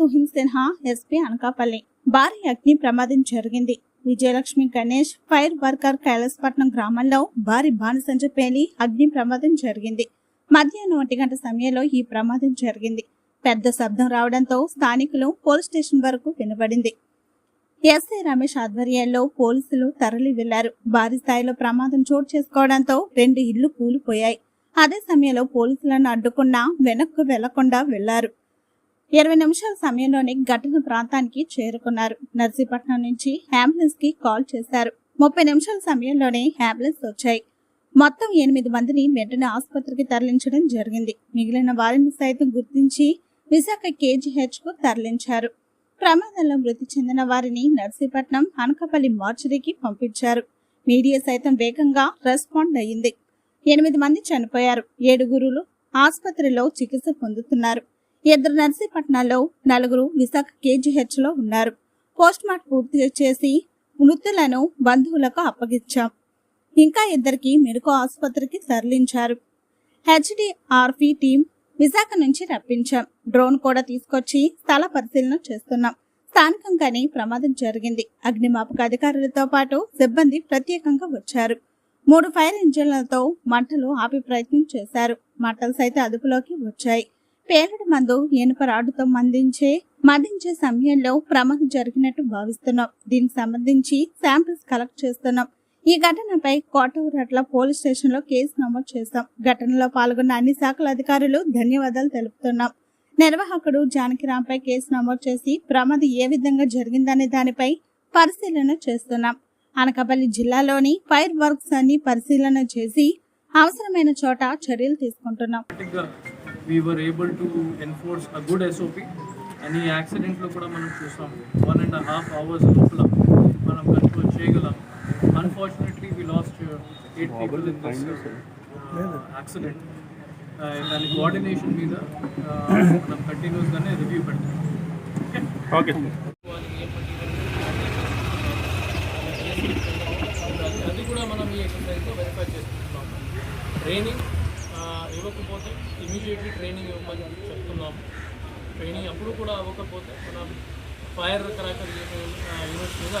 Tuhin Sinha SP Anakapalli. భారీ అగ్ని ప్రమాదం జరిగింది. విజయలక్ష్మి గణేష్ ఫైర్ వర్కర్ కైలాసపట్నం గ్రామంలో భారీ బాణసంచ పేలి అగ్ని ప్రమాదం జరిగింది. మధ్యాహ్నం ఒంటి గంట సమయంలో ఈ ప్రమాదం జరిగింది. పెద్ద శబ్దం రావడంతో స్థానికులు పోలీస్ స్టేషన్ వరకు వినబడింది. ఎస్ఐ రమేష్ ఆధ్వర్యంలో పోలీసులు తరలి వెళ్ళారు. భారీ స్థాయిలో ప్రమాదం చోటు చేసుకోవడంతో రెండు ఇళ్ళు కూలిపోయాయి. అదే సమయంలో పోలీసులను అడ్డుకున్నా వెనక్కు వెళ్ళకుండా వెళ్ళారు. ఇరవై నిమిషాల సమయంలోనే ఘటన ప్రాంతానికి చేరుకున్నారు. నర్సీపట్నం నుంచి అంబులెన్స్కి కాల్ చేశారు. ముప్పై నిమిషాల సమయంలోనే అంబులెన్స్ వచ్చాయి. మొత్తం ఎనిమిది మందిని వెంటనే ఆసుపత్రికి తరలించడం జరిగింది. మిగిలిన వారిని సైతం గుర్తించి విశాఖ కేజీహెచ్కు తరలించారు. ప్రమాదంలో మృతి చెందిన వారిని నర్సీపట్నం అనకాపల్లి మార్చరీకి పంపించారు. మీడియా సైతం వేగంగా రెస్పాండ్ అయ్యింది. ఎనిమిది మంది చనిపోయారు. ఏడుగురులు ఆసుపత్రిలో చికిత్స పొందుతున్నారు. ఇద్దరు నర్సీపట్నంలో నలుగురు విశాఖ కేజీహెచ్లో ఉన్నారు. పోస్ట్ మార్టం పూర్తి చేసి మృతులను బంధువులకు అప్పగించాం. ఇంకా ఇద్దరికి మెరుకు ఆసుపత్రికి తరలించారు. హెచ్డిఆర్పి టీం విశాఖ నుంచి రప్పించాం. డ్రోన్ కూడా తీసుకొచ్చి స్థల పరిశీలన చేస్తున్నాం. స్థానికంగానే ప్రమాదం జరిగింది. అగ్నిమాపక అధికారులతో పాటు సిబ్బంది ప్రత్యేకంగా వచ్చారు. మూడు ఫైర్ ఇంజిన్లతో మంటలు ఆపే ప్రయత్నం చేశారు. మంటలు సైతం అదుపులోకి వచ్చాయి. పేరడి మందు ఇనుప రాడ్డుతో మందించే మదించే సమయంలో ప్రమాదం జరిగినట్టు భావిస్తున్నాం. దీనికి సంబంధించి శాంపిల్స్ కలెక్ట్ చేస్తున్నాం. ఈ ఘటనపై కోటూరట్ల పోలీస్ స్టేషన్లో కేసు నమోదు చేశాం. ఘటనలో పాల్గొన్న అన్ని శాఖల అధికారులు ధన్యవాదాలు తెలుపుతున్నాం. నిర్వాహకుడు జానకిరాంపై కేసు నమోదు చేసి ప్రమాదం ఏ విధంగా జరిగిందనే దానిపై పరిశీలన చేస్తున్నాం. అనకాపల్లి జిల్లాలోని ఫైర్ వర్క్స్ అన్ని పరిశీలన చేసి అవసరమైన చోట చర్యలు తీసుకుంటున్నాం. We were able to enforce a good SOP and ఈ యాక్సిడెంట్లో కూడా మనం చూసాం వన్ అండ్ హాఫ్ అవర్స్ లోపల మనం కంట్రోల్ చేయగలం. Unfortunately we lost eight people in this accident దాని కోఆర్డినేషన్ మీద uh, మనం కంటిన్యూస్గానే రివ్యూ పెడతాం. ఓకే అది- అది కూడా మనం ఈ ఎక్సర్సైజ్లో వెరిఫై చేస్తున్నాం ట్రైనింగ్ ఇవ్వకపోతే ఇమీడియట్లీ ట్రైనింగ్ ఇవ్వమని చెప్తున్నాం ట్రైనింగ్ అప్పుడు కూడా అవ్వకపోతే మనం ఫైర్ క్రాకర్ యూనిట్స్ మీద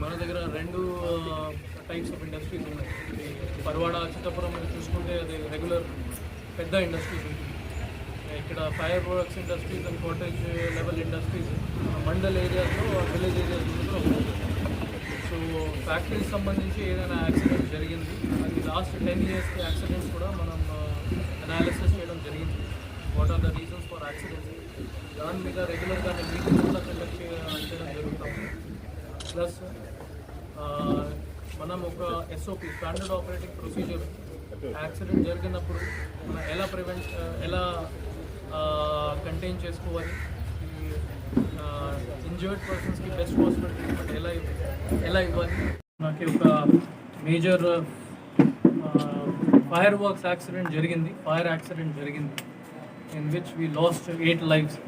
మన దగ్గర రెండు టైప్స్ ఆఫ్ ఇండస్ట్రీస్ ఉన్నాయి. పర్వాడ చిత్తపురం చూసుకుంటే అది రెగ్యులర్ పెద్ద ఇండస్ట్రీస్ ఉంటుంది. ఇక్కడ fire works industries and cottage level industries mandal ఏరియాస్లో విలేజ్ ఏరియాస్లో ఉంటుంది సో ఫ్యాక్టరీకి సంబంధించి ఏదైనా యాక్సిడెంట్ జరిగింది. అది లాస్ట్ టెన్ ఇయర్స్కి యాక్సిడెంట్స్ కూడా మనం అనాలిసిస్ చేయడం జరిగింది. What are the reasons for accidents దాని మీద రెగ్యులర్గా మీటింగ్స్ కూడా కండక్ట్ చేయడం జరుగుతుంది. ప్లస్ మనం ఒక SOP standard operating procedure accident జరిగినప్పుడు మనం ఎలా ప్రివెంట్ ఎలా కంటైన్ చేసుకోవాలి. ఇంజర్డ్ పర్సన్స్కి బెస్ట్ హాస్పిటల్ ట్రీట్మెంట్ ఎలా ఎలా ఇవ్వాలి? నాకు ఒక మేజర్ ఫైర్ వర్క్స్ యాక్సిడెంట్ జరిగింది. ఫైర్ యాక్సిడెంట్ జరిగింది. In which we lost eight lifes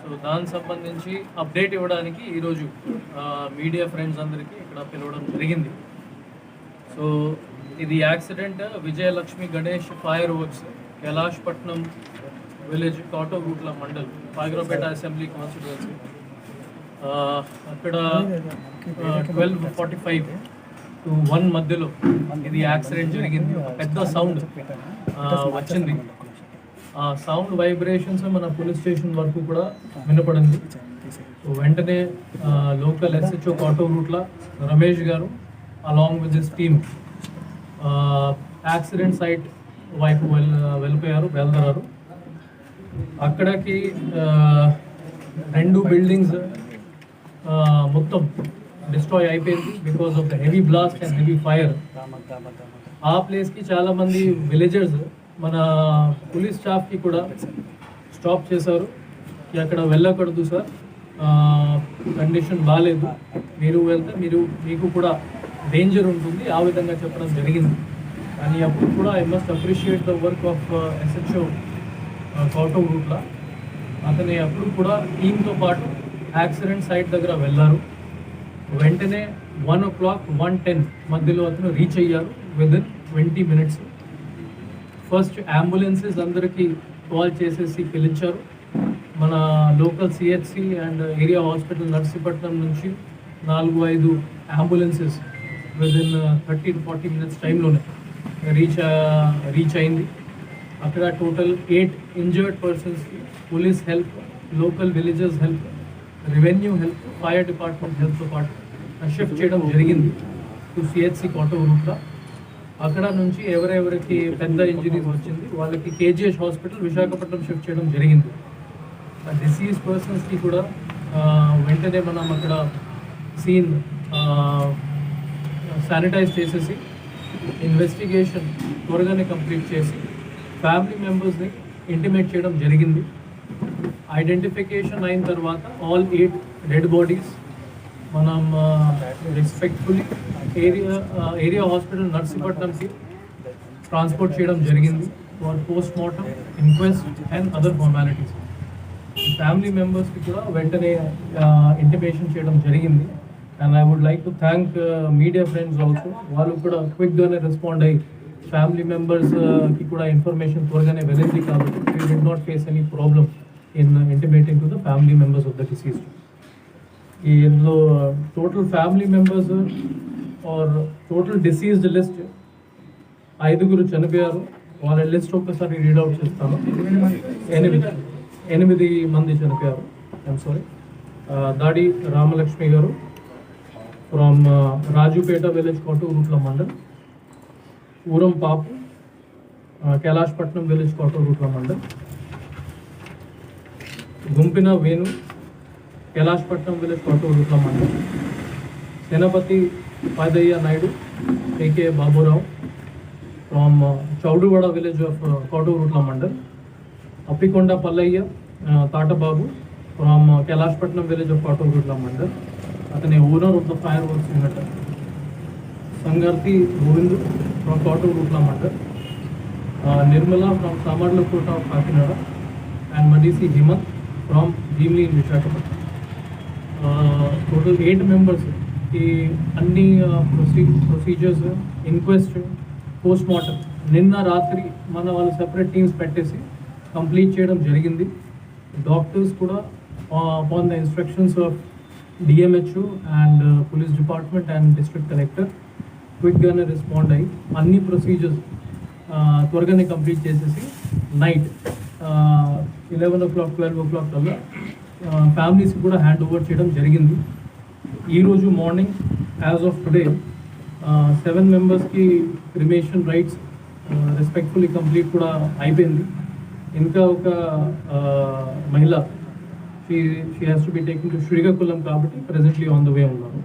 so దానికి సంబంధించి అప్డేట్ ఇవ్వడానికి ఈరోజు మీడియా ఫ్రెండ్స్ అందరికీ ఇక్కడ పిలవడం జరిగింది. సో ఇది accident Vijayalakshmi Ganesh fire works Kailashpatnam village Kotavuratla mandal Payakaraopeta assembly constituency అక్కడ twelve forty five to one మధ్యలో ఇది యాక్సిడెంట్ జరిగింది. ఒక పెద్ద సౌండ్ వచ్చింది. ఆ సౌండ్ వైబ్రేషన్స్ మన పోలీస్ స్టేషన్ వరకు కూడా వినపడింది. వెంటనే local SHO Kotavuratla Ramesh garu along with this team accident site వైపు వెల్ వెళ్ళిపోయారు బయలుదేరారు. అక్కడికి రెండు బిల్డింగ్స్ మొత్తం డిస్ట్రాయ్ అయిపోయింది because of the heavy blast and heavy fire ఆ ప్లేస్కి చాలామంది విలేజర్స్ మన పోలీస్ స్టాఫ్కి కూడా స్టాప్ చేశారు. అక్కడ వెళ్ళకూడదు సార్ కండిషన్ బాగాలేదు మీరు వెళ్తే మీరు మీకు కూడా డేంజర్ ఉంటుంది. ఆ విధంగా చెప్పడం జరిగింది. కానీ అప్పుడు కూడా I must appreciate the work of SHO Kotavuratla అతని అప్పుడు కూడా టీంతో పాటు యాక్సిడెంట్ సైట్ దగ్గర వెళ్ళారు. వెంటనే one o'clock one ten మధ్యలో అతను రీచ్ అయ్యారు within twenty minutes first ambulances అందరికీ కాల్ చేసేసి పిలిచారు. మన local CHC and area hospital Narsipatnam నుంచి నాలుగు ఐదు ambulances within thirty to forty minutes టైంలోనే రీచ్ రీచ్ అయింది. అక్కడ టోటల్ ఎయిట్ ఇంజర్డ్ పర్సన్స్కి police help local villages help revenue help fire department హెల్ప్తో పాటు షిఫ్ట్ చేయడం జరిగింది. టు సిహెచ్సి కోట గ్రూప్గా అక్కడ నుంచి ఎవరెవరికి పెద్ద ఇంజరీస్ వచ్చింది వాళ్ళకి కేజీహెచ్ హాస్పిటల్ విశాఖపట్నం షిఫ్ట్ చేయడం జరిగింది. డిసీజ్ పర్సన్స్కి కూడా వెంటనే మనం అక్కడ సీన్ శానిటైజ్ చేసేసి ఇన్వెస్టిగేషన్ త్వరగానే కంప్లీట్ చేసి ఫ్యామిలీ మెంబర్స్ని ఇంటిమేట్ చేయడం జరిగింది. ఐడెంటిఫికేషన్ అయిన తర్వాత ఆల్ ఎయిట్ డెడ్ బాడీస్ మనం రెస్పెక్ట్ఫుల్లీ ఏరియా ఏరియా హాస్పిటల్ నర్సీపట్నంకి ట్రాన్స్పోర్ట్ చేయడం జరిగింది for post mortem inquest and other formalities family మెంబర్స్కి కూడా వెంటనే ఇంటిమేషన్ చేయడం జరిగింది. And I would like to thank media friends also వాళ్ళు కూడా క్విక్గానే రెస్పాండ్ అయ్యి ఫ్యామిలీ మెంబర్స్కి కూడా ఇన్ఫర్మేషన్ త్వరగానే వెళ్ళింది కాబట్టి we did not face any problem in intimating to the family members of the deceased ఈ ఇందులో total family members or total deceased list ఐదుగురు చనిపోయారు. వాళ్ళ లిస్ట్ ఒక్కసారి రీడౌట్ చేస్తాను. ఎనిమిది ఎనిమిది మంది చనిపోయారు. I'm sorry Dadi Ramalakshmi garu from Rajupeta village Kotavuratla mandal. Uram Papu Kailasapatnam village Kotavuratla mandal Gumpina Venu Kailasapatnam village Kotavuratla mandal Senapathi Padayya Naidu AK Baburao from Chowduvada village of Kotavuratla mandal Appikonda Pallayya Tatababu from Kailasapatnam village of Kotavuratla mandal అతని owner of the fire works ఉన్నట్టు Sangarthi Govindu from Kotavuratla mandal Nirmala from Samarlakota of Kakinada and Madisi Himat from Bheemili in Visakhapatnam total eight members ఈ అన్ని ప్రొసీ procedures inquest post mortem నిన్న రాత్రి మన వాళ్ళు separate teams పెట్టేసి complete చేయడం జరిగింది. డాక్టర్స్ కూడా upon the instructions of DMHO and police department and district collector క్విక్గానే respond అయ్యి అన్ని ప్రొసీజర్స్ త్వరగానే కంప్లీట్ చేసేసి night eleven o'clock twelve o'clock కల్లా ఫ్యామిలీస్కి కూడా హ్యాండ్ ఓవర్ చేయడం జరిగింది. ఈరోజు morning as of today seven మెంబర్స్కి క్రిమేషన్ రైట్స్ రెస్పెక్ట్ఫుల్లీ కంప్లీట్ కూడా అయిపోయింది. ఇంకా ఒక మహిళ she she has to be taking to Srikakulam కాబట్టి ప్రెసెంట్లీ ఆన్ ద వే ఉన్నారు.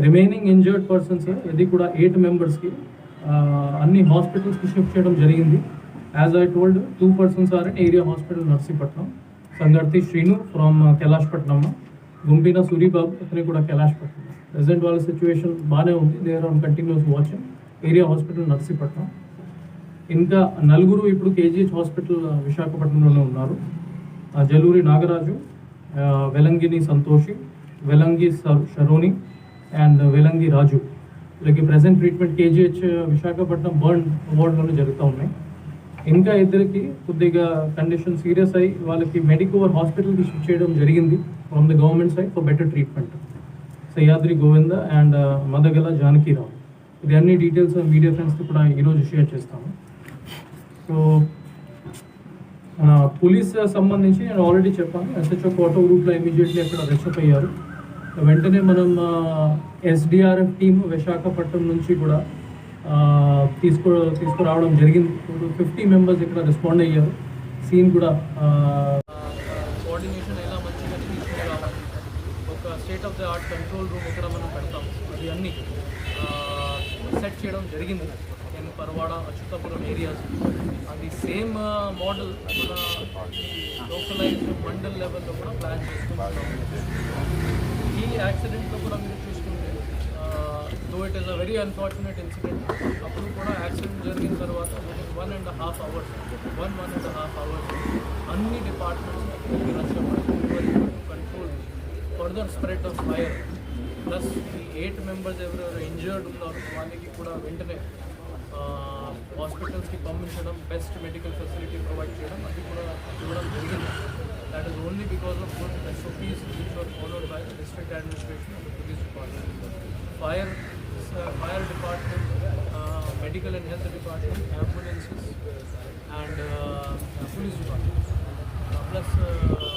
రిమైనింగ్ ఇంజర్డ్ పర్సన్స్ ఇది కూడా ఎయిట్ మెంబర్స్కి అన్ని హాస్పిటల్స్కి షిఫ్ట్ చేయడం జరిగింది. As I told two persons are in area hospital Narsipatnam. Sangarthi Srinu from Kailashpatnam Gumpina Suribabu అతని కూడా కైలాష్పట్నం ప్రజెంట్ వాళ్ళ సిచ్యువేషన్ బాగానే ఉంది. There on continuous watching area hospital Narsipatnam. ఇంకా నలుగురు ఇప్పుడు కేజీహెచ్ హాస్పిటల్ విశాఖపట్నంలోనే ఉన్నారు. ఆ, జలూరి నాగరాజు వెలంగిని సంతోషి వెలంగి స- షరోని అండ్ వెలంగి రాజు వీళ్ళకి present treatment KGH Visakhapatnam burn వార్డులోనే జరుగుతూ ఉన్నాయి. ఇంకా ఇద్దరికి కొద్దిగా కండిషన్ సీరియస్ అయ్యి వాళ్ళకి మెడికోవర్ హాస్పిటల్కి షిఫ్ట్ చేయడం జరిగింది from the government side for better treatment Sahyadri Govinda and Madagala Janakirao ఇది అన్ని డీటెయిల్స్ మీడియా ఫ్రెండ్స్కి కూడా ఈరోజు షేర్ చేస్తాము. సో పోలీస్ సంబంధించి నేను ఆల్రెడీ చెప్పాను. ఎస్హెచ్ఓ కోట రూట్లో ఇమీడియట్లీ అక్కడ రెచ్చప్ అయ్యారు. వెంటనే మనం ఎస్డిఆర్ఎఫ్ టీమ్ విశాఖపట్నం నుంచి కూడా తీసుకో తీసుకు తీసుకురావడం జరిగింది. ఇప్పుడు ఫిఫ్టీ మెంబర్స్ ఇక్కడ రెస్పాండ్ అయ్యారు. సీన్ కూడా కోఆర్డినేషన్ ఎలా మంచిగా తీసుకురావాలి? ఒక state of the art control room ఇక్కడ మనం పెడతాం. అది అన్ని సెట్ చేయడం జరిగింది. నేను పర్వాడ అచ్యుతాపురం ఏరియాస్ అది సేమ్ మోడల్ మన లోకలైజ్ మండల్ లెవెల్లో కూడా ప్లాన్ చేసుకుంటున్నాం. యాక్సిడెంట్లో కూడా మీరు చూసుకుంటే though it is a very unfortunate incident అప్పుడు కూడా యాక్సిడెంట్ జరిగిన తర్వాత one and half hours one one and half hours అన్ని departments control further spread of fire plus ఈ ఎయిట్ మెంబర్స్ ఎవరెవరు ఇంజర్డ్ ఉన్నారో వాళ్ళకి కూడా వెంటనే హాస్పిటల్స్కి పంపించడం బెస్ట్ మెడికల్ ఫెసిలిటీ ప్రొవైడ్ చేయడం అది కూడా ఇవ్వడం జరిగింది. That because of good SOPs which were followed by the district administration and the police department. Fire, uh, fire department, uh, medical and health department, ambulances and uh, police department. Uh, plus uh,